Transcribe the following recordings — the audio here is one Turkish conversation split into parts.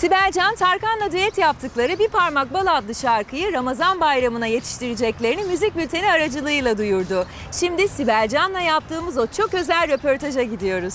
Sibel Can, Tarkan'la düet yaptıkları Bir Parmak Bal adlı şarkıyı Ramazan bayramına yetiştireceklerini müzik bülteni aracılığıyla duyurdu. Şimdi Sibel Can'la yaptığımız o çok özel röportaja gidiyoruz.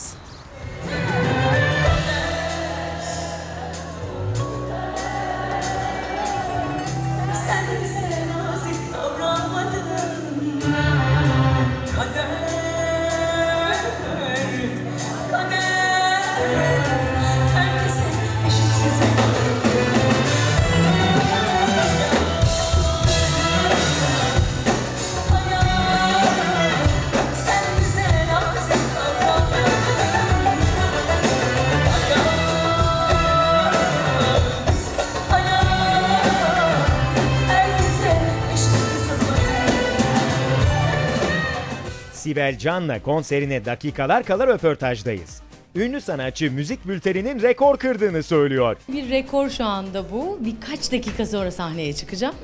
Sibel Can'la konserine dakikalar kala röportajdayız. Ünlü sanatçı müzik bülteninin rekor kırdığını söylüyor. Bir rekor şu anda bu. Birkaç dakika sonra sahneye çıkacağım.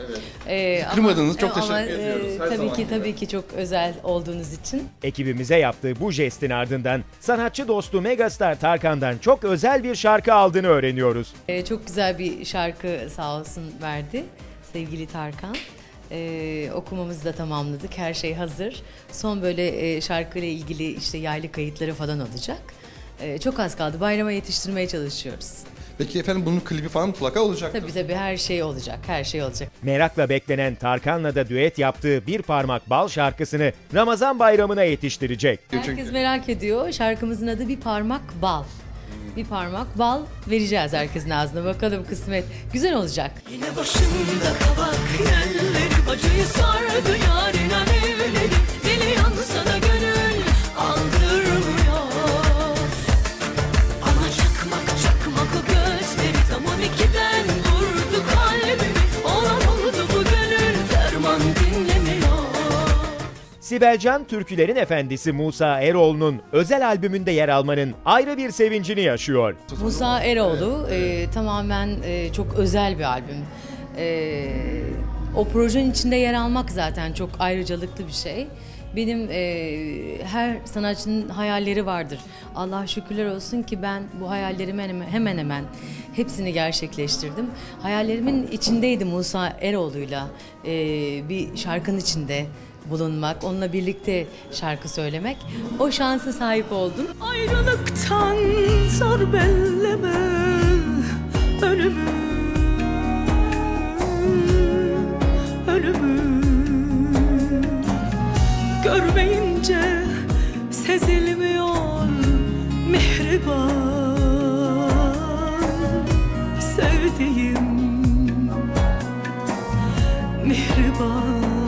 Evet. Kırmadınız, çok teşekkür ama, ediyoruz, her tabii ki gibi. tabii ki çok özel olduğunuz için. Ekibimize yaptığı bu jestin ardından sanatçı dostu megastar Tarkan'dan çok özel bir şarkı aldığını öğreniyoruz. Ee, çok güzel bir şarkı sağ olsun verdi sevgili Tarkan. Ee, okumamızı da tamamladık. Her şey hazır. Son böyle e, şarkıyla ilgili işte yaylı kayıtları falan olacak. Ee, çok az kaldı. Bayrama yetiştirmeye çalışıyoruz. Peki efendim bunun klibi falan mutlaka olacak. Tabii tabii her şey olacak. Her şey olacak. Merakla beklenen Tarkan'la da düet yaptığı Bir Parmak Bal şarkısını Ramazan bayramına yetiştirecek. Herkes merak ediyor. Şarkımızın adı Bir Parmak Bal. Bir parmak bal vereceğiz herkesin ağzına. Bakalım kısmet. Güzel olacak. Yine başımda kavak yerleri Acıyı sardı yarın alevleri Deli yansa da gönül aldırmıyor. Ama çakmak çakmak o gözleri. Tam on ikiden vurdu kalbimi. Olan oldu bu gönül ferman dinlemiyor. Sibel Can, türkülerin efendisi Musa Eroğlu'nun özel albümünde yer almanın ayrı bir sevincini yaşıyor. Musa Eroğlu e, tamamen e, çok özel bir albüm. E, o projenin içinde yer almak zaten çok ayrıcalıklı bir şey. Benim e, her sanatçının hayalleri vardır. Allah şükürler olsun ki ben bu hayallerimi hemen hemen, hemen hepsini gerçekleştirdim. Hayallerimin içindeydi Musa Eroğlu'yla e, bir şarkının içinde bulunmak, onunla birlikte şarkı söylemek. O şansa sahip oldum. Ayrılıktan zor belleme ölümü görmeyince sezilmiyor mihriban. Sevdiğim mihriban